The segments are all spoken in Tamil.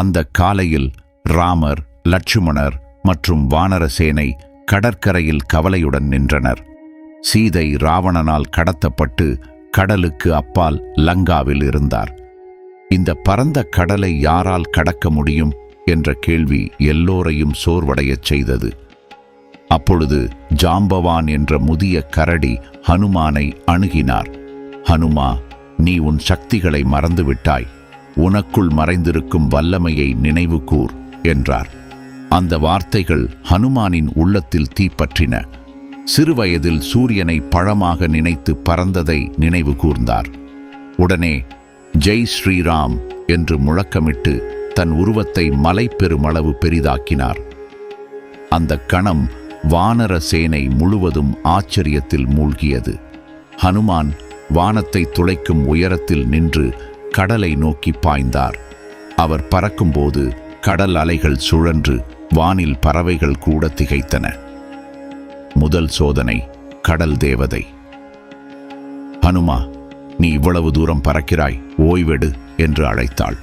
அந்த காலையில் ராமர் லட்சுமணர் மற்றும் வானரசேனை கடற்கரையில் கவலையுடன் நின்றனர். சீதை ராவணனால் கடத்தப்பட்டு கடலுக்கு அப்பால் லங்காவில் இருந்தார். இந்த பரந்த கடலை யாரால் கடக்க முடியும் என்ற கேள்வி எல்லோரையும் சோர்வடையச் செய்தது. அப்பொழுது ஜாம்பவான் என்ற முதிய கரடி ஹனுமானை அணுகினார். ஹனுமா நீ உன் சக்திகளை மறந்துவிட்டாய். உனக்குள் மறைந்திருக்கும் வல்லமையை நினைவுகூர் என்றார். அந்த வார்த்தைகள் ஹனுமானின் உள்ளத்தில் தீப்பற்றின. சிறுவயதில் சூரியனை பழமாக நினைத்து பறந்ததை நினைவு கூர்ந்தார் உடனே ஜெய் ஸ்ரீராம் என்று முழக்கமிட்டு தன் உருவத்தை மலை பெருமளவு பெரிதாக்கினார். அந்த கணம் வானர சேனை முழுவதும் ஆச்சரியத்தில் மூழ்கியது. ஹனுமான் வானத்தை துளைக்கும் உயரத்தில் நின்று கடலை நோக்கி பாய்ந்தார். அவர் பறக்கும்போது கடல் அலைகள் சுழன்று வானில் பறவைகள் கூட திகைத்தன. முதல் சோதனை கடல் தேவதை. ஹனுமா நீ இவ்வளவு தூரம் பறக்கிறாய் ஓய்வெடு என்று அழைத்தாள்.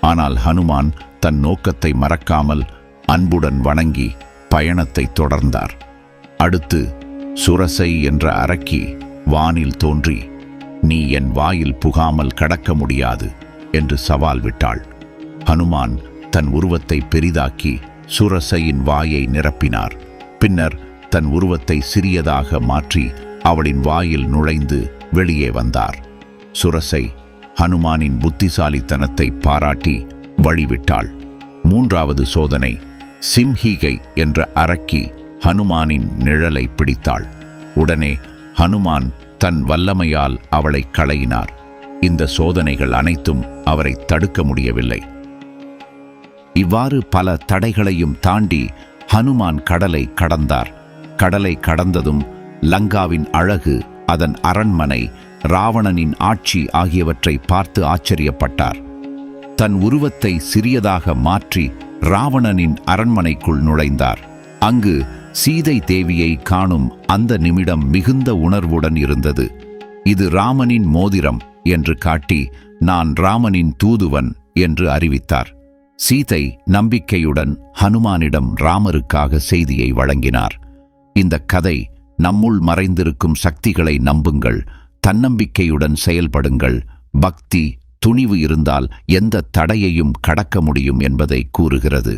ஆனால் ஹனுமான் தன் நோக்கத்தை மறக்காமல் அன்புடன் வணங்கி பயணத்தை தொடர்ந்தார். அடுத்து சுரசை என்ற அரக்கி வானில் தோன்றி நீ என் வாயில் புகாமல் கடக்க முடியாது என்று சவால் விட்டாள். ஹனுமான் தன் உருவத்தை பெரிதாக்கி சுரசையின் வாயை நிரப்பினார். பின்னர் தன் உருவத்தை சிறியதாக மாற்றி அவளின் வாயில் நுழைந்து வெளியே வந்தார். சுரசை ஹனுமானின் புத்திசாலித்தனத்தை பாராட்டி வழிவிட்டாள். மூன்றாவது சோதனை சிம்ஹிகை என்ற அரக்கி ஹனுமானின் நிழலை பிடித்தாள். உடனே ஹனுமான் தன் வல்லமையால் அவளை களையினார். இந்த சோதனைகள் அனைத்தும் அவரை தடுக்க முடியவில்லை. இவ்வாறு பல தடைகளையும் தாண்டி ஹனுமான் கடலை கடந்தார். கடலை கடந்ததும் லங்காவின் அழகு அதன் அரண்மனை ராவணனின் ஆட்சி ஆகியவற்றை பார்த்து ஆச்சரியப்பட்டார். தன் உருவத்தை சிறியதாக மாற்றி ராவணனின் அரண்மனைக்குள் நுழைந்தார். அங்கு சீதை தேவியை காணும் அந்த நிமிடம் மிகுந்த உணர்வுடன் இருந்தது. இது ராமனின் மோதிரம் என்று காட்டி நான் ராமனின் தூதுவன் என்று அறிவித்தார். சீதை நம்பிக்கையுடன் ஹனுமானிடம் ராமருக்காக செய்தியை வழங்கினார். இந்த கதை நம்முள் மறைந்திருக்கும் சக்திகளை நம்புங்கள் தன்னம்பிக்கையுடன் செயல்படுங்கள் பக்தி துணிவு இருந்தால் எந்த தடையையும் கடக்க முடியும் என்பதை கூறுகிறது.